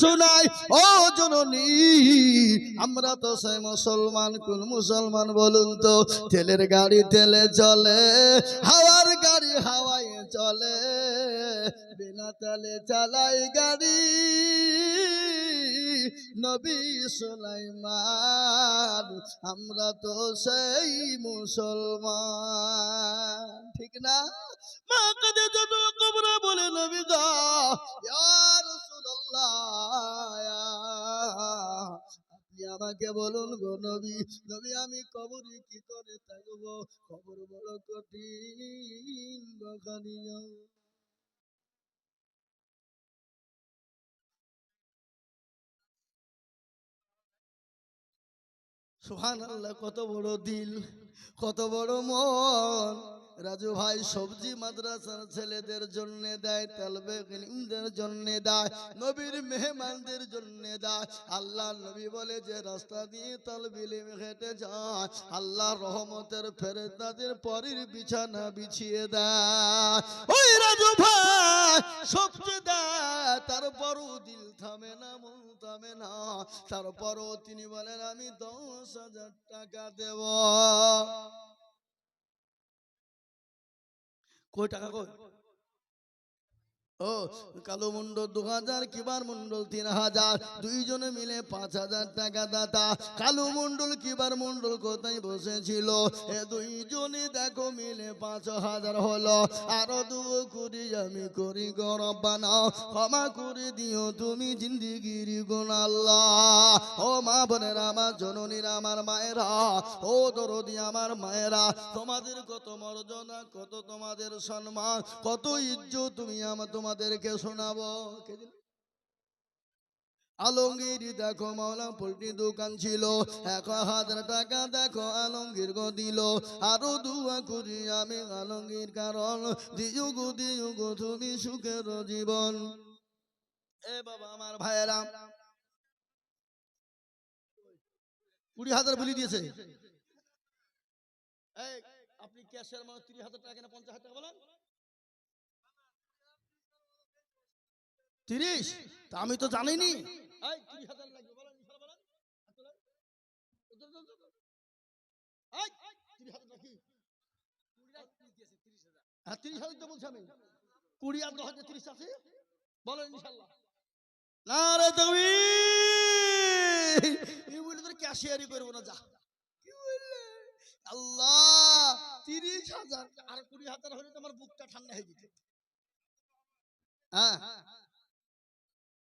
শোনাই, ও জননী, আমরা তো সে মুসলমান, কোন মুসলমান বলুন তো? তেলের গাড়ি তেলে চলে, হাওয়ার গাড়ি হাওয়ায় চলে, বিনা তেলে চালাই গাড়ি। নবী সুলাইমান, আমরা তো সেই মুসলমান। ঠিক না? মা কাদে যত কবরা বলে, নবী গা, ইয়া রাসূলুল্লাহ আমাকে বলুন গো নবী নবী, আমি কবরে কি করে থাকব? কবর বড় কঠিন বখানিয়া সুহান আল্লাহ কত বড় দিল, কত বড় মন। রাজু ভাই সবজি মাদ্রাসার ছেলেদের জন্য দেয় তালবে গনিমদের জন্য দেয়, নবীর মেহমানদের জন্য দেয়। আল্লাহ নবী বলে যে, রাস্তা দিয়ে তালবিলিম হেঁটে যায়। আল্লাহ রহমতের ফেরেস্তাদের পরের বিছানা বিছিয়ে দেয়। ওই রাজু ভাই সবজি দেয়, তারপরও দিল থামে না, মন থামে না। তারপরও তিনি বলেন, আমি দশ হাজার টাকা দেব। কই টাকা কই ও, কালো মন্ডল দু হাজার কিবার মন্ডল তিন হাজার দুইজনে মিলে পাঁচ হাজার টাকা দাতা। কালো মন্ডল, কিবার মন্ডল কোথায় বসেছিল? এ দুইজনে দেখো মিলে পাঁচ হাজার হলো। আরও দু কুড়ি আমি করি গরব বানাও ক্ষমা করে দিও তুমি জিন্দিগির গুণ ও মা বোনের, আমার জননীরা, আমার মায়েরা, ও দরদি, আমার মায়েরা, তোমাদের কত মর্যাদা, কত তোমাদের সম্মান, কত ইজ্জত তুমি আমার তোমাদেরকে শোনাবো। আলমগীর, দেখো মাওলা পোল্ট্রি দোকান ছিল। এক হাজার টাকা দেখো আলমগীর গো দিল। আরও দুয়া করি আমি আলমগীর, কারণ দিও গো দিও গো, তুমি সুখের জীবন। এ বাবা আমার ভাইয়েরা, কুড়ি হাজার বলি দিয়েছে। আপনি ক্যাশের মানে তিরিশ হাজার টাকা না পঞ্চাশ হাজার টাকা বলেন? তিরিশ? তা আমি তো জানিনি। এই, 30,000 লাগবে, বলেন, ইনশাল্লাহ বলেন। হাত তোলেন। উত্তর দাও, উত্তর দাও। এই, 30,000 নাকি? হ্যাঁ, 30,000 তো বলছি আমি। কুড়ি আর দশ হাজার তিরিশ আছে? বলেন ইনশাল্লাহ না রে তুমি বলে তোর ক্যাশিয়ারি করব না যা। কি বললে? আল্লাহ তিরিশ হাজার। আর কুড়ি হাজার হলে তোমার বুকটা ঠান্ডা হয়ে যেত। হ্যাঁ।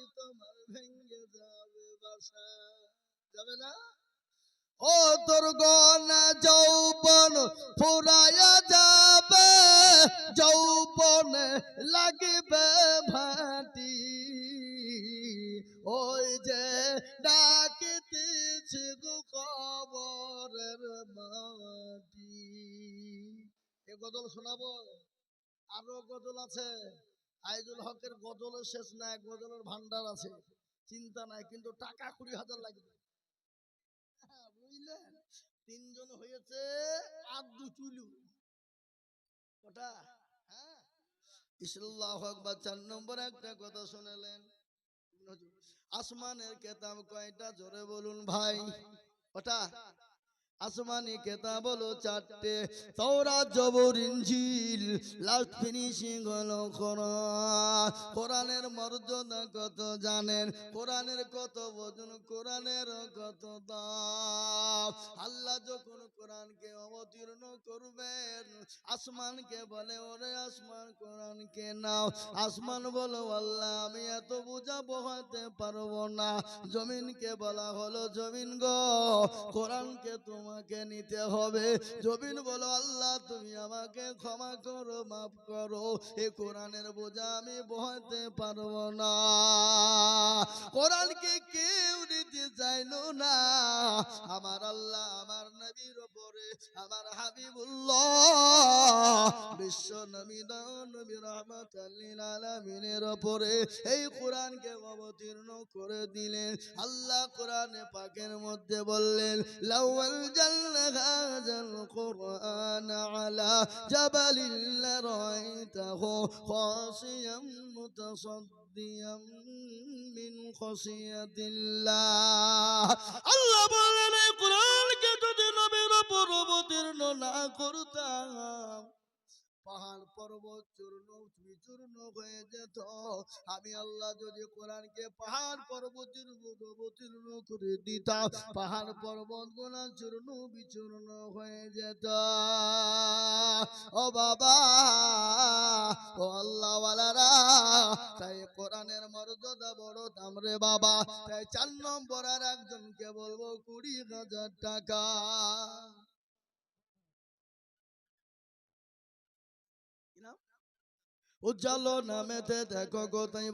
বাড়ি তোমার ভেঙে যাবে বাসা যাবে না? ও তোর গনা যৌবন ফুরায়া যাবে যৌবনে লাগবে ভাটি ওই যে ডাকিতেছি গো কবরের মাটি। এ গজল শোনাবো? আরও গজল আছে? আইজুল হকের গজলের শেষ নাই গজলের ভান্ডার আছে। চিন্তা নাই কিন্তু টাকা কুড়ি হাজার লাগবে। হ্যাঁ, বুঝলেন? তিনজন হয়েছে আর দু চুলু। ওটা হ্যাঁ? ইসলাল্লাহু আকবার চার নম্বর একটা কথা শুনেলেন। আসমানের কেতাব কয়টা? জোরে বলুন ভাই। ওটা আসমানি কেতাব হলো চারটে। তওরাত জবর ইনজিল লাস্ট ফিনিশিং হলো কোরআন। কোরআনের মর্যাদা কত জানেন? কোরআনের কত বজন কোরআনের কত দাম? আল্লাহ যখন কোরআনকে অবতীর্ণ করবেন, আসমানকে বলে, ওরে আসমান, কোরআনকে নাও। আসমান বলো, আল্লাহ, আমি এত বোঝা বহাতে পারব না। জমিনকে বলা হলো, জমিন গো, কোরআনকে তোমার তোমাকে নিতে হবে। জবিন বলো, আল্লাহ, তুমি আমাকে ক্ষমা করো, মাফ করো। এ কোরআনের বোঝা আমি বহাতে পারব না। কোরআনকে কেউ নিতে চাইলো না। আমার আল্লাহ, আমার নবীর ওপরে আমার হাবিবুল্লাহ, বিশ্ব নবী নবী রহমত আলামিনের ওপরে এই কোরআনকে অবতীর্ণ করে দিলেন। আল্লাহ কোরআনে পাকের মধ্যে বললেন লাওয়াল জাল্লাহাজাল কোরআন আলা জাবালিল লারাইতাহু খাশিয়াম মুতাসাদ্দিয়াম মিন খাশিয়াতিল্লাহ আল্লাহ বলেন কোরআনকে যদি নবীর উপর অবতীর্ণ না করতাম। পর্বত চূর্ণ বিচূর্ণ হয়ে যেত। আমি আল্লাহ যদি কোরআনকে পাহাড় পর্বতের মতো অবতীর্ণ করে দিতাম, পাহাড় পর্বত গোনা চূর্ণ, বিচূর্ণ হয়ে যেত। ও বাবা, ও আল্লাহওয়ালারা, তাই কোরআনের মর্যাদা বড় দাম রে বাবা। তাই চার নম্বর আর একজনকে বলব কুড়ি হাজার টাকা। উজ্জ্বল নামেতে দেখো গো তাই